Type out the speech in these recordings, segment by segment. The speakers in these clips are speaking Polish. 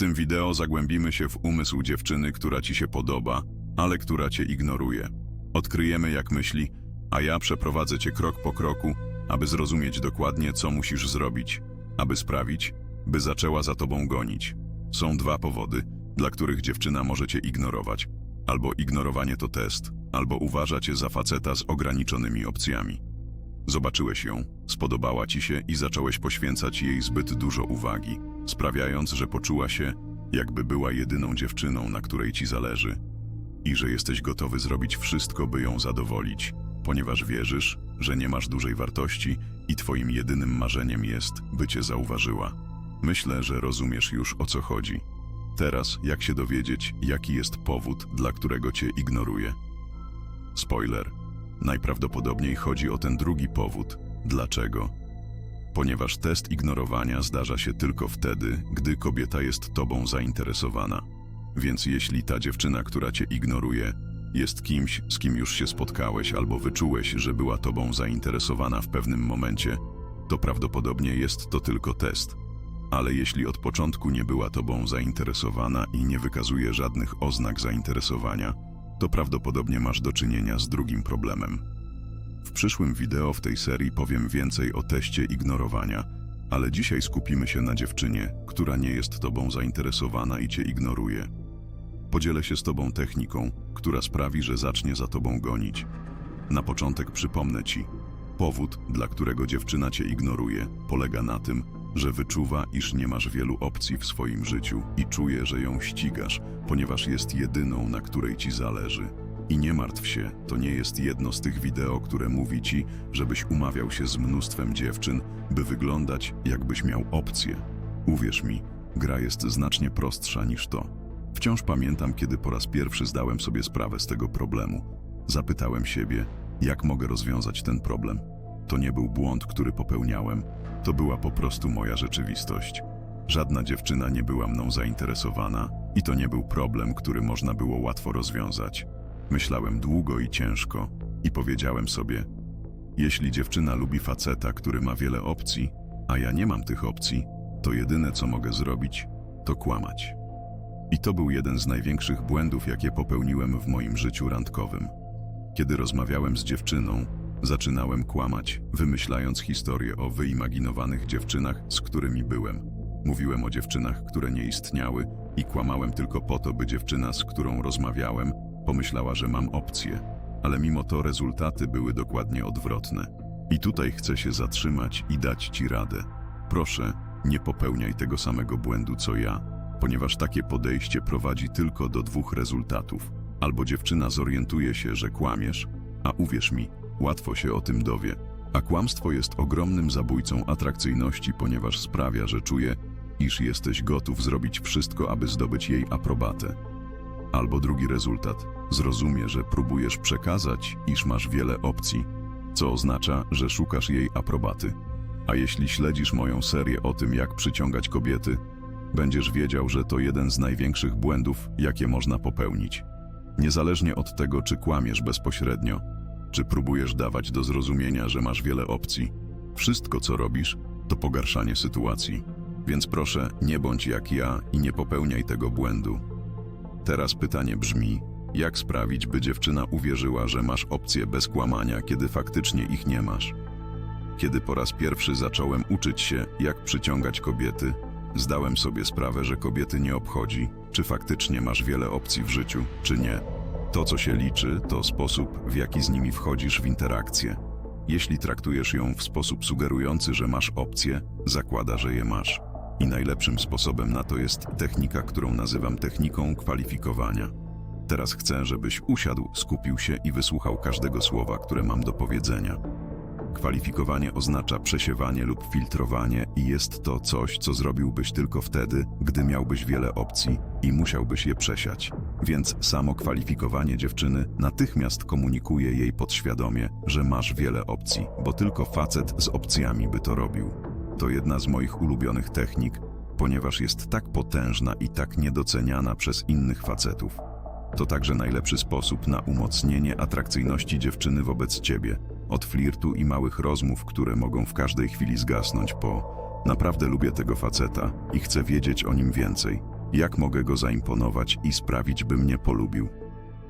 tym wideo zagłębimy się w umysł dziewczyny, która ci się podoba, ale która cię ignoruje. Odkryjemy jak myśli, a ja przeprowadzę cię krok po kroku, aby zrozumieć dokładnie, co musisz zrobić, aby sprawić, by zaczęła za tobą gonić. Są dwa powody, dla których dziewczyna może cię ignorować. Albo ignorowanie to test, albo uważa cię za faceta z ograniczonymi opcjami. Zobaczyłeś ją, spodobała ci się i zacząłeś poświęcać jej zbyt dużo uwagi, sprawiając, że poczuła się, jakby była jedyną dziewczyną, na której ci zależy i że jesteś gotowy zrobić wszystko, by ją zadowolić, ponieważ wierzysz, że nie masz dużej wartości i twoim jedynym marzeniem jest, by cię zauważyła. Myślę, że rozumiesz już o co chodzi. Teraz, jak się dowiedzieć, jaki jest powód, dla którego cię ignoruje? Spoiler. Najprawdopodobniej chodzi o ten drugi powód. Dlaczego? Ponieważ test ignorowania zdarza się tylko wtedy, gdy kobieta jest tobą zainteresowana. Więc jeśli ta dziewczyna, która cię ignoruje, jest kimś, z kim już się spotkałeś albo wyczułeś, że była tobą zainteresowana w pewnym momencie, to prawdopodobnie jest to tylko test. Ale jeśli od początku nie była tobą zainteresowana i nie wykazuje żadnych oznak zainteresowania, to prawdopodobnie masz do czynienia z drugim problemem. W przyszłym wideo w tej serii powiem więcej o teście ignorowania, ale dzisiaj skupimy się na dziewczynie, która nie jest tobą zainteresowana i cię ignoruje. Podzielę się z tobą techniką, która sprawi, że zacznie za tobą gonić. Na początek przypomnę ci. Powód, dla którego dziewczyna cię ignoruje, polega na tym, że wyczuwa, iż nie masz wielu opcji w swoim życiu i czuje, że ją ścigasz, ponieważ jest jedyną, na której ci zależy. I nie martw się, to nie jest jedno z tych wideo, które mówi ci, żebyś umawiał się z mnóstwem dziewczyn, by wyglądać, jakbyś miał opcję. Uwierz mi, gra jest znacznie prostsza niż to. Wciąż pamiętam, kiedy po raz pierwszy zdałem sobie sprawę z tego problemu. Zapytałem siebie, jak mogę rozwiązać ten problem. To nie był błąd, który popełniałem, to była po prostu moja rzeczywistość. Żadna dziewczyna nie była mną zainteresowana i to nie był problem, który można było łatwo rozwiązać. Myślałem długo i ciężko i powiedziałem sobie: Jeśli dziewczyna lubi faceta, który ma wiele opcji, a ja nie mam tych opcji, to jedyne co mogę zrobić, to kłamać. I to był jeden z największych błędów, jakie popełniłem w moim życiu randkowym. Kiedy rozmawiałem z dziewczyną, zaczynałem kłamać, wymyślając historie o wyimaginowanych dziewczynach, z którymi byłem. Mówiłem o dziewczynach, które nie istniały i kłamałem tylko po to, by dziewczyna, z którą rozmawiałem, pomyślała, że mam opcję. Ale mimo to rezultaty były dokładnie odwrotne. I tutaj chcę się zatrzymać i dać ci radę. Proszę, nie popełniaj tego samego błędu co ja, ponieważ takie podejście prowadzi tylko do dwóch rezultatów. Albo dziewczyna zorientuje się, że kłamiesz, a uwierz mi, łatwo się o tym dowie. A kłamstwo jest ogromnym zabójcą atrakcyjności, ponieważ sprawia, że czuje, iż jesteś gotów zrobić wszystko, aby zdobyć jej aprobatę. Albo drugi rezultat. Zrozumie, że próbujesz przekazać, iż masz wiele opcji, co oznacza, że szukasz jej aprobaty. A jeśli śledzisz moją serię o tym, jak przyciągać kobiety, będziesz wiedział, że to jeden z największych błędów, jakie można popełnić. Niezależnie od tego, czy kłamiesz bezpośrednio, czy próbujesz dawać do zrozumienia, że masz wiele opcji, wszystko co robisz, to pogarszanie sytuacji. Więc proszę, nie bądź jak ja i nie popełniaj tego błędu. Teraz pytanie brzmi: jak sprawić, by dziewczyna uwierzyła, że masz opcje bez kłamania, kiedy faktycznie ich nie masz? Kiedy po raz pierwszy zacząłem uczyć się, jak przyciągać kobiety, zdałem sobie sprawę, że kobiety nie obchodzi, czy faktycznie masz wiele opcji w życiu, czy nie. To, co się liczy, to sposób, w jaki z nimi wchodzisz w interakcję. Jeśli traktujesz ją w sposób sugerujący, że masz opcje, zakłada, że je masz. I najlepszym sposobem na to jest technika, którą nazywam techniką kwalifikowania. Teraz chcę, żebyś usiadł, skupił się i wysłuchał każdego słowa, które mam do powiedzenia. Kwalifikowanie oznacza przesiewanie lub filtrowanie i jest to coś, co zrobiłbyś tylko wtedy, gdy miałbyś wiele opcji i musiałbyś je przesiać. Więc samo kwalifikowanie dziewczyny natychmiast komunikuje jej podświadomie, że masz wiele opcji, bo tylko facet z opcjami by to robił. To jedna z moich ulubionych technik, ponieważ jest tak potężna i tak niedoceniana przez innych facetów. To także najlepszy sposób na umocnienie atrakcyjności dziewczyny wobec ciebie. Od flirtu i małych rozmów, które mogą w każdej chwili zgasnąć po naprawdę lubię tego faceta i chcę wiedzieć o nim więcej. Jak mogę go zaimponować i sprawić, by mnie polubił?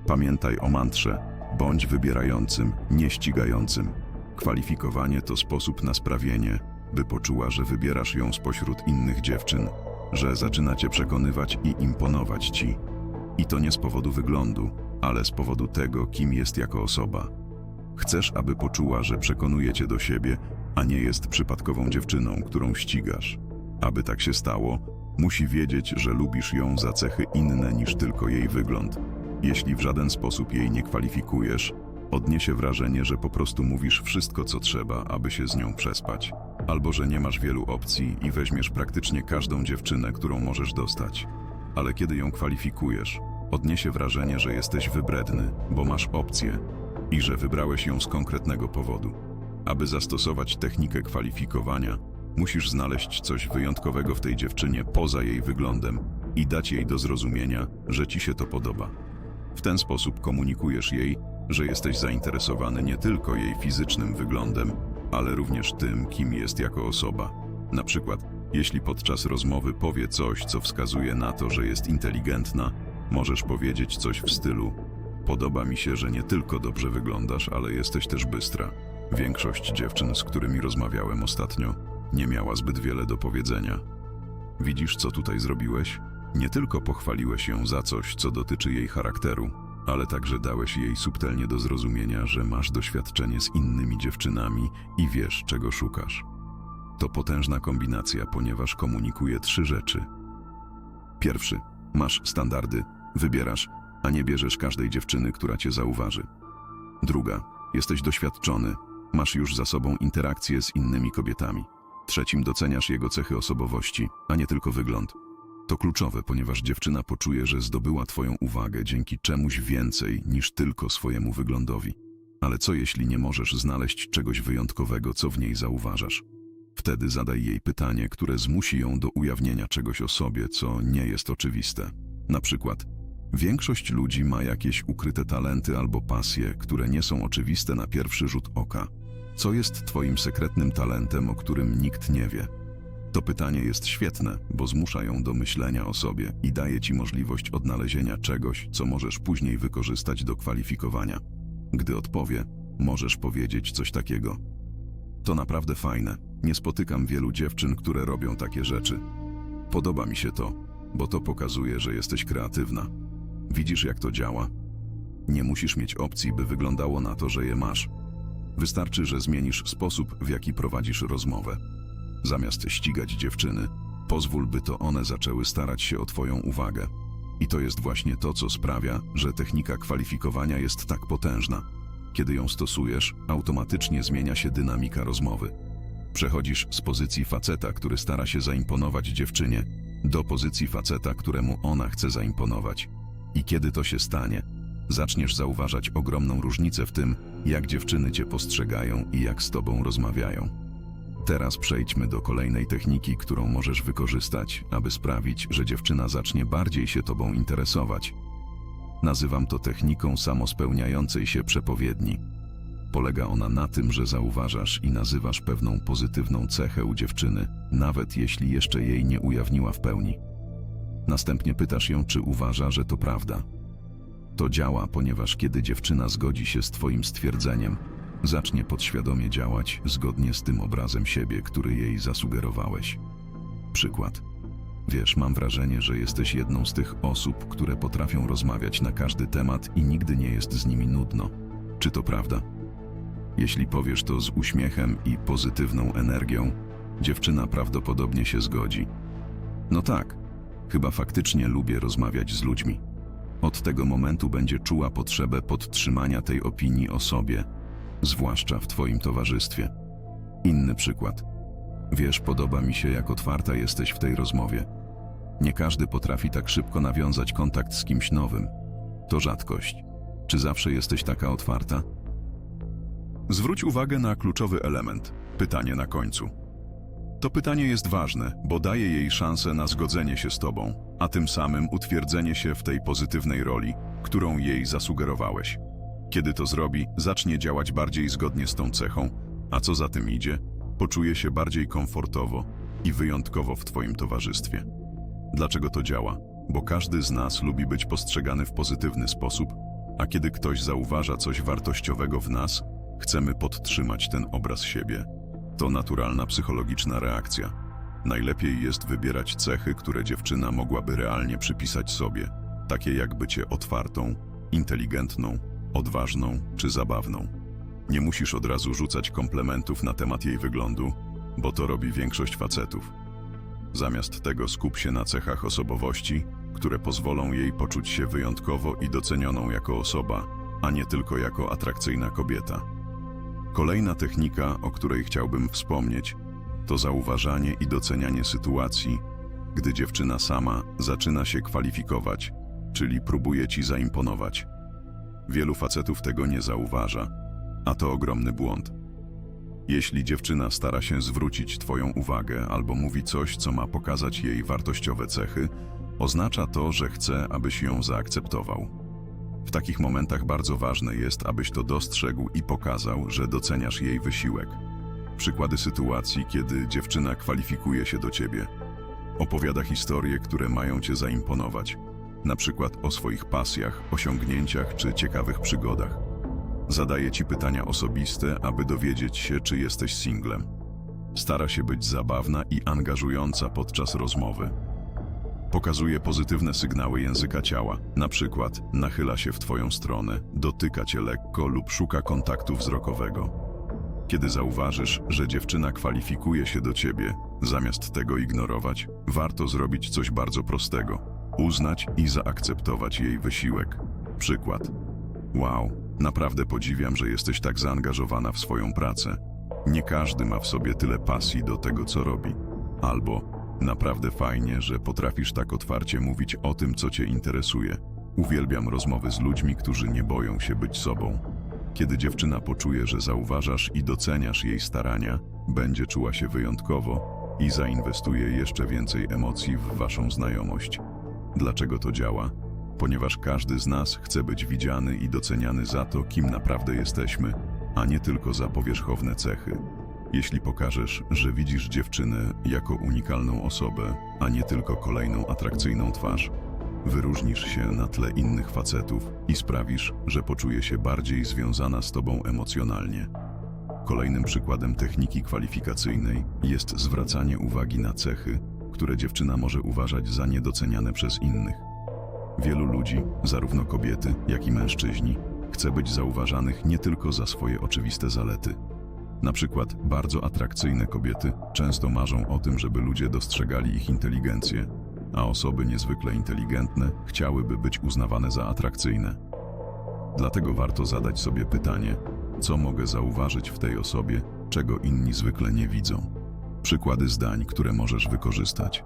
Pamiętaj o mantrze: bądź wybierającym, nie ścigającym. Kwalifikowanie to sposób na sprawienie, by poczuła, że wybierasz ją spośród innych dziewczyn, że zaczyna cię przekonywać i imponować ci. I to nie z powodu wyglądu, ale z powodu tego, kim jest jako osoba. Chcesz, aby poczuła, że przekonuje cię do siebie, a nie jest przypadkową dziewczyną, którą ścigasz. Aby tak się stało, musi wiedzieć, że lubisz ją za cechy inne niż tylko jej wygląd. Jeśli w żaden sposób jej nie kwalifikujesz, odniesie wrażenie, że po prostu mówisz wszystko, co trzeba, aby się z nią przespać. Albo że nie masz wielu opcji i weźmiesz praktycznie każdą dziewczynę, którą możesz dostać. Ale kiedy ją kwalifikujesz, odniesie wrażenie, że jesteś wybredny, bo masz opcję i że wybrałeś ją z konkretnego powodu. Aby zastosować technikę kwalifikowania, musisz znaleźć coś wyjątkowego w tej dziewczynie poza jej wyglądem i dać jej do zrozumienia, że ci się to podoba. W ten sposób komunikujesz jej, że jesteś zainteresowany nie tylko jej fizycznym wyglądem, ale również tym, kim jest jako osoba. Na przykład, jeśli podczas rozmowy powie coś, co wskazuje na to, że jest inteligentna, możesz powiedzieć coś w stylu: Podoba mi się, że nie tylko dobrze wyglądasz, ale jesteś też bystra. Większość dziewczyn, z którymi rozmawiałem ostatnio, nie miała zbyt wiele do powiedzenia. Widzisz, co tutaj zrobiłeś? Nie tylko pochwaliłeś ją za coś, co dotyczy jej charakteru, ale także dałeś jej subtelnie do zrozumienia, że masz doświadczenie z innymi dziewczynami i wiesz, czego szukasz. To potężna kombinacja, ponieważ komunikuje trzy rzeczy. Pierwszy, masz standardy, wybierasz, a nie bierzesz każdej dziewczyny, która cię zauważy. Druga, jesteś doświadczony, masz już za sobą interakcje z innymi kobietami. Trzecim, doceniasz jego cechy osobowości, a nie tylko wygląd. To kluczowe, ponieważ dziewczyna poczuje, że zdobyła Twoją uwagę dzięki czemuś więcej niż tylko swojemu wyglądowi. Ale co jeśli nie możesz znaleźć czegoś wyjątkowego, co w niej zauważasz? Wtedy zadaj jej pytanie, które zmusi ją do ujawnienia czegoś o sobie, co nie jest oczywiste. Na przykład, większość ludzi ma jakieś ukryte talenty albo pasje, które nie są oczywiste na pierwszy rzut oka. Co jest Twoim sekretnym talentem, o którym nikt nie wie? To pytanie jest świetne, bo zmusza ją do myślenia o sobie i daje ci możliwość odnalezienia czegoś, co możesz później wykorzystać do kwalifikowania. Gdy odpowie, możesz powiedzieć coś takiego. To naprawdę fajne. Nie spotykam wielu dziewczyn, które robią takie rzeczy. Podoba mi się to, bo to pokazuje, że jesteś kreatywna. Widzisz, jak to działa? Nie musisz mieć opcji, by wyglądało na to, że je masz. Wystarczy, że zmienisz sposób, w jaki prowadzisz rozmowę. Zamiast ścigać dziewczyny, pozwól, by to one zaczęły starać się o Twoją uwagę. I to jest właśnie to, co sprawia, że technika kwalifikowania jest tak potężna. Kiedy ją stosujesz, automatycznie zmienia się dynamika rozmowy. Przechodzisz z pozycji faceta, który stara się zaimponować dziewczynie, do pozycji faceta, któremu ona chce zaimponować. I kiedy to się stanie, zaczniesz zauważać ogromną różnicę w tym, jak dziewczyny cię postrzegają i jak z tobą rozmawiają. Teraz przejdźmy do kolejnej techniki, którą możesz wykorzystać, aby sprawić, że dziewczyna zacznie bardziej się tobą interesować. Nazywam to techniką samospełniającej się przepowiedni. Polega ona na tym, że zauważasz i nazywasz pewną pozytywną cechę u dziewczyny, nawet jeśli jeszcze jej nie ujawniła w pełni. Następnie pytasz ją, czy uważa, że to prawda. To działa, ponieważ kiedy dziewczyna zgodzi się z Twoim stwierdzeniem, zacznie podświadomie działać zgodnie z tym obrazem siebie, który jej zasugerowałeś. Przykład. Wiesz, mam wrażenie, że jesteś jedną z tych osób, które potrafią rozmawiać na każdy temat i nigdy nie jest z nimi nudno. Czy to prawda? Jeśli powiesz to z uśmiechem i pozytywną energią, dziewczyna prawdopodobnie się zgodzi. No tak, chyba faktycznie lubię rozmawiać z ludźmi. Od tego momentu będzie czuła potrzebę podtrzymania tej opinii o sobie, zwłaszcza w Twoim towarzystwie. Inny przykład. Wiesz, podoba mi się, jak otwarta jesteś w tej rozmowie. Nie każdy potrafi tak szybko nawiązać kontakt z kimś nowym. To rzadkość. Czy zawsze jesteś taka otwarta? Zwróć uwagę na kluczowy element pytanie na końcu. To pytanie jest ważne, bo daje jej szansę na zgodzenie się z tobą, a tym samym utwierdzenie się w tej pozytywnej roli, którą jej zasugerowałeś. Kiedy to zrobi, zacznie działać bardziej zgodnie z tą cechą, a co za tym idzie, poczuje się bardziej komfortowo i wyjątkowo w twoim towarzystwie. Dlaczego to działa? Bo każdy z nas lubi być postrzegany w pozytywny sposób, a kiedy ktoś zauważa coś wartościowego w nas, chcemy podtrzymać ten obraz siebie. To naturalna psychologiczna reakcja. Najlepiej jest wybierać cechy, które dziewczyna mogłaby realnie przypisać sobie, takie jak bycie otwartą, inteligentną, odważną czy zabawną. Nie musisz od razu rzucać komplementów na temat jej wyglądu, bo to robi większość facetów. Zamiast tego skup się na cechach osobowości, które pozwolą jej poczuć się wyjątkowo i docenioną jako osoba, a nie tylko jako atrakcyjna kobieta. Kolejna technika, o której chciałbym wspomnieć, to zauważanie i docenianie sytuacji, gdy dziewczyna sama zaczyna się kwalifikować, czyli próbuje ci zaimponować. Wielu facetów tego nie zauważa, a to ogromny błąd. Jeśli dziewczyna stara się zwrócić Twoją uwagę albo mówi coś, co ma pokazać jej wartościowe cechy, oznacza to, że chce, abyś ją zaakceptował. W takich momentach bardzo ważne jest, abyś to dostrzegł i pokazał, że doceniasz jej wysiłek. Przykłady sytuacji, kiedy dziewczyna kwalifikuje się do ciebie. Opowiada historie, które mają cię zaimponować, na przykład o swoich pasjach, osiągnięciach czy ciekawych przygodach. Zadaje ci pytania osobiste, aby dowiedzieć się, czy jesteś singlem. Stara się być zabawna i angażująca podczas rozmowy. Pokazuje pozytywne sygnały języka ciała, na przykład nachyla się w twoją stronę, dotyka cię lekko lub szuka kontaktu wzrokowego. Kiedy zauważysz, że dziewczyna kwalifikuje się do ciebie, zamiast tego ignorować, warto zrobić coś bardzo prostego: uznać i zaakceptować jej wysiłek. Przykład. Wow, naprawdę podziwiam, że jesteś tak zaangażowana w swoją pracę. Nie każdy ma w sobie tyle pasji do tego, co robi. Albo naprawdę fajnie, że potrafisz tak otwarcie mówić o tym, co cię interesuje. Uwielbiam rozmowy z ludźmi, którzy nie boją się być sobą. Kiedy dziewczyna poczuje, że zauważasz i doceniasz jej starania, będzie czuła się wyjątkowo i zainwestuje jeszcze więcej emocji w waszą znajomość. Dlaczego to działa? Ponieważ każdy z nas chce być widziany i doceniany za to, kim naprawdę jesteśmy, a nie tylko za powierzchowne cechy. Jeśli pokażesz, że widzisz dziewczynę jako unikalną osobę, a nie tylko kolejną atrakcyjną twarz, wyróżnisz się na tle innych facetów i sprawisz, że poczuje się bardziej związana z tobą emocjonalnie. Kolejnym przykładem techniki kwalifikacyjnej jest zwracanie uwagi na cechy, które dziewczyna może uważać za niedoceniane przez innych. Wielu ludzi, zarówno kobiety, jak i mężczyźni, chce być zauważanych nie tylko za swoje oczywiste zalety. Na przykład bardzo atrakcyjne kobiety często marzą o tym, żeby ludzie dostrzegali ich inteligencję, a osoby niezwykle inteligentne chciałyby być uznawane za atrakcyjne. Dlatego warto zadać sobie pytanie, co mogę zauważyć w tej osobie, czego inni zwykle nie widzą. Przykłady zdań, które możesz wykorzystać.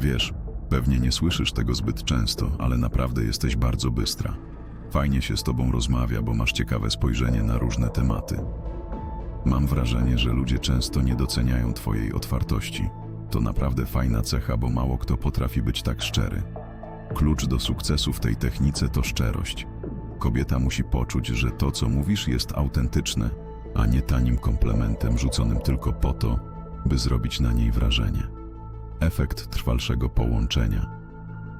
Wiesz, pewnie nie słyszysz tego zbyt często, ale naprawdę jesteś bardzo bystra. Fajnie się z tobą rozmawia, bo masz ciekawe spojrzenie na różne tematy. Mam wrażenie, że ludzie często nie doceniają Twojej otwartości. To naprawdę fajna cecha, bo mało kto potrafi być tak szczery. Klucz do sukcesu w tej technice to szczerość. Kobieta musi poczuć, że to, co mówisz, jest autentyczne, a nie tanim komplementem rzuconym tylko po to, by zrobić na niej wrażenie. Efekt trwalszego połączenia.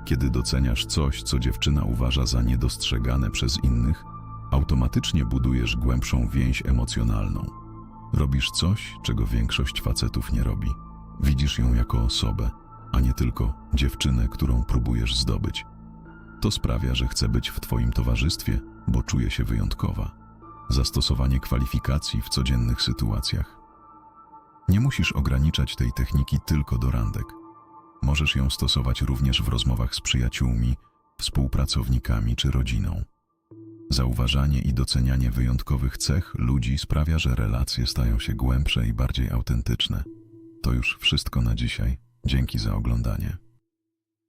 Kiedy doceniasz coś, co dziewczyna uważa za niedostrzegane przez innych, automatycznie budujesz głębszą więź emocjonalną. Robisz coś, czego większość facetów nie robi. Widzisz ją jako osobę, a nie tylko dziewczynę, którą próbujesz zdobyć. To sprawia, że chce być w Twoim towarzystwie, bo czuje się wyjątkowa. Zastosowanie kwalifikacji w codziennych sytuacjach. Nie musisz ograniczać tej techniki tylko do randek. Możesz ją stosować również w rozmowach z przyjaciółmi, współpracownikami czy rodziną. Zauważanie i docenianie wyjątkowych cech ludzi sprawia, że relacje stają się głębsze i bardziej autentyczne. To już wszystko na dzisiaj. Dzięki za oglądanie.